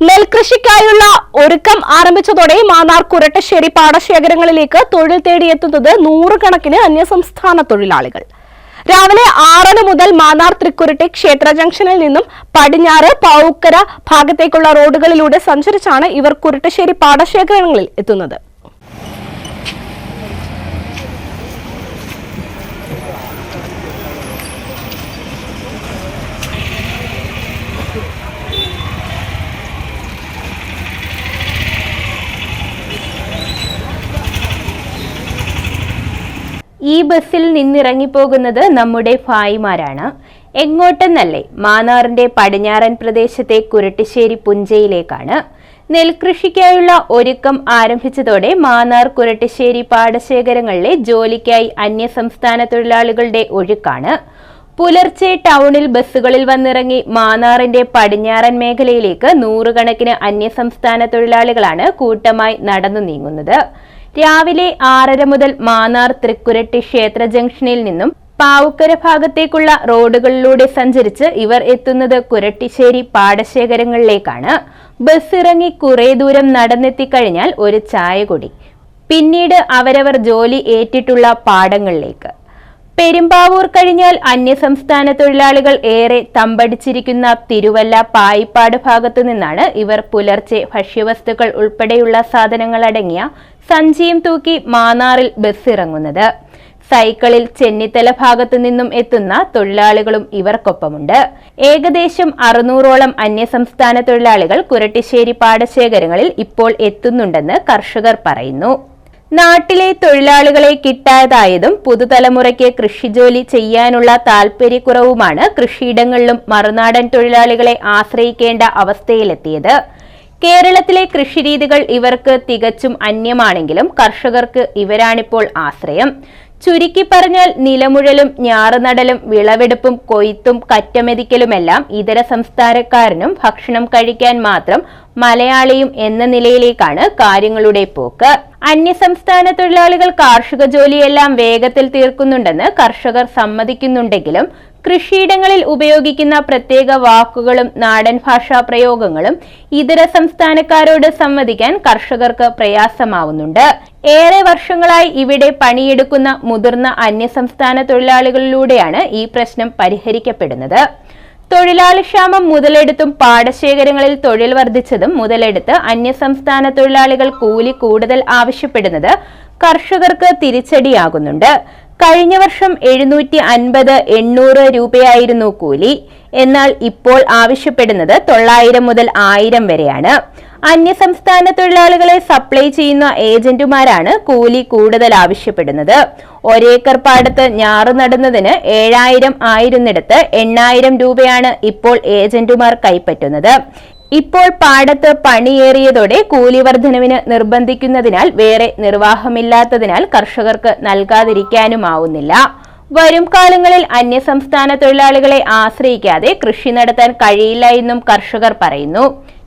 നെൽകൃഷിക്കായുള്ള ഒരുക്കം ആരംഭിച്ചതോടെ മാന്നാർ കുരട്ടശ്ശേരി പാടശേഖരങ്ങളിലേക്ക് തൊഴിൽ തേടിയെത്തുന്നത് നൂറുകണക്കിന് അന്യസംസ്ഥാന തൊഴിലാളികൾ. രാവിലെ ആറര മുതൽ മാന്നാർ തൃക്കുരുട്ടി ക്ഷേത്ര ജംഗ്ഷനിൽ നിന്നും പടിഞ്ഞാറ് പാവുക്കര ഭാഗത്തേക്കുള്ള റോഡുകളിലൂടെ സഞ്ചരിച്ചാണ് ഇവർ കുരട്ടശ്ശേരി പാടശേഖരങ്ങളിൽ എത്തുന്നത്. ഈ ബസ്സിൽ നിന്നിറങ്ങിപ്പോകുന്നത് നമ്മുടെ ഭായിമാരാണ്. എങ്ങോട്ടെന്നല്ലേ മാന്നാറിന്റെ പടിഞ്ഞാറൻ പ്രദേശത്തെ കുരട്ടിശ്ശേരി പുഞ്ചയിലേക്കാണ്. നെൽകൃഷിക്കായുള്ള ഒരുക്കം ആരംഭിച്ചതോടെ മാന്നാർ കുരട്ടിശ്ശേരി പാടശേഖരങ്ങളിലെ ജോലിക്കായി അന്യസംസ്ഥാന തൊഴിലാളികളുടെ ഒഴുക്കാണ്. പുലർച്ചെ ടൗണിൽ ബസ്സുകളിൽ വന്നിറങ്ങി മാന്നാറിന്റെ പടിഞ്ഞാറൻ മേഖലയിലേക്ക് നൂറുകണക്കിന് അന്യസംസ്ഥാന തൊഴിലാളികളാണ് കൂട്ടമായി നടന്നു നീങ്ങുന്നത്. രാവിലെ ആറര മുതൽ മാന്നാർ തൃക്കുരട്ടി ക്ഷേത്ര ജംഗ്ഷനിൽ നിന്നും പാവുക്കര ഭാഗത്തേക്കുള്ള റോഡുകളിലൂടെ സഞ്ചരിച്ച് ഇവർ എത്തുന്നത് കുരട്ടിശ്ശേരി പാടശേഖരങ്ങളിലേക്കാണ്. ബസ് ഇറങ്ങി കുറെ ദൂരം നടന്നെത്തി കഴിഞ്ഞാൽ ഒരു ചായ കുടി. പിന്നീട് അവരവർ ജോലി ഏറ്റിട്ടുള്ള പാടങ്ങളിലേക്ക്. പെരുമ്പാവൂർ കഴിഞ്ഞാൽ അന്യസംസ്ഥാന തൊഴിലാളികൾ ഏറെ തമ്പടിച്ചിരിക്കുന്ന തിരുവല്ല പായിപ്പാട് ഭാഗത്തു നിന്നാണ് ഇവർ പുലർച്ചെ ഭക്ഷ്യവസ്തുക്കൾ ഉൾപ്പെടെയുള്ള സാധനങ്ങൾ അടങ്ങിയ സഞ്ചിയും തൂക്കി മാന്നാറിൽ ബസ് ഇറങ്ങുന്നത്. സൈക്കിളിൽ ചെന്നിത്തല ഭാഗത്തു നിന്നും എത്തുന്ന തൊഴിലാളികളും ഇവർക്കൊപ്പമുണ്ട്. ഏകദേശം അറുന്നൂറോളം അന്യസംസ്ഥാന തൊഴിലാളികൾ കുരട്ടിശ്ശേരി പാടശേഖരങ്ങളിൽ ഇപ്പോൾ എത്തുന്നുണ്ടെന്ന് കർഷകർ പറയുന്നു. നാട്ടിലെ തൊഴിലാളികളെ കിട്ടാതായതും പുതുതലമുറയ്ക്ക് കൃഷിജോലി ചെയ്യാനുള്ള താൽപര്യക്കുറവുമാണ് കൃഷിയിടങ്ങളിലും മറുനാടൻ തൊഴിലാളികളെ ആശ്രയിക്കേണ്ട അവസ്ഥയിലെത്തിയത്. കേരളത്തിലെ കൃഷിരീതികൾ ഇവർക്ക് തികച്ചും അന്യമാണെങ്കിലും കർഷകർക്ക് ഇവരാണിപ്പോൾ ആശ്രയം. ചുരുക്കി പറഞ്ഞാൽ നിലമുഴലും ഞാറുനടലും വിളവെടുപ്പും കൊയ്ത്തും കറ്റമെതിക്കലുമെല്ലാം ഇതര സംസ്ഥാനക്കാരനും ഭക്ഷണം കഴിക്കാൻ മാത്രം മലയാളിയും എന്ന നിലയിലേക്കാണ് കാര്യങ്ങളുടെ പോക്ക്. അന്യസംസ്ഥാന തൊഴിലാളികൾ കാർഷിക ജോലിയെല്ലാം വേഗത്തിൽ തീർക്കുന്നുണ്ടെന്ന് കർഷകർ സമ്മതിക്കുന്നുണ്ടെങ്കിലും കൃഷിയിടങ്ങളിൽ ഉപയോഗിക്കുന്ന പ്രത്യേക വാക്കുകളും നാടൻ ഭാഷാ പ്രയോഗങ്ങളും ഇതര സംസ്ഥാനക്കാരോട് സംവദിക്കാൻ കർഷകർക്ക് പ്രയാസമാവുന്നുണ്ട്. ഏറെ വർഷങ്ങളായി ഇവിടെ പണിയെടുക്കുന്ന മുതിർന്ന അന്യസംസ്ഥാന തൊഴിലാളികളിലൂടെയാണ് ഈ പ്രശ്നം പരിഹരിക്കപ്പെടുന്നത്. തൊഴിലാളി ക്ഷാമം മുതലെടുത്തും പാടശേഖരങ്ങളിൽ തൊഴിൽ വർദ്ധിച്ചതും മുതലെടുത്ത് അന്യസംസ്ഥാന തൊഴിലാളികൾ കൂലി കൂടുതൽ ആവശ്യപ്പെടുന്നത് കർഷകർക്ക് തിരിച്ചടിയാകുന്നുണ്ട്. കഴിഞ്ഞ വർഷം എഴുന്നൂറ്റി അൻപത് എണ്ണൂറ് രൂപയായിരുന്നു കൂലി. എന്നാൽ ഇപ്പോൾ ആവശ്യപ്പെടുന്നത് തൊള്ളായിരം മുതൽ ആയിരം വരെയാണ്. അന്യസംസ്ഥാന തൊഴിലാളികളെ സപ്ലൈ ചെയ്യുന്ന ഏജന്റുമാരാണ് കൂലി കൂടുതൽ ആവശ്യപ്പെടുന്നത്. ഒരേക്കർ പാടത്ത് ഞാറ് നടുന്നതിന് ഏഴായിരം ആയിരുന്നിടത്ത് എണ്ണായിരം രൂപയാണ് ഇപ്പോൾ ഏജന്റുമാർ കൈപ്പറ്റുന്നത്. ഇപ്പോൾ പാടത്ത് പണിയേറിയതോടെ കൂലി വർധനവിന് നിർബന്ധിക്കുന്നതിനാൽ വേറെ നിർവാഹമില്ലാത്തതിനാൽ കർഷകർക്ക് നൽകാതിരിക്കാനുമാവുന്നില്ല. വരും കാലങ്ങളിൽ അന്യസംസ്ഥാന തൊഴിലാളികളെ ആശ്രയിക്കാതെ കൃഷി നടത്താൻ കഴിയില്ല എന്നും കർഷകർ പറയുന്നു.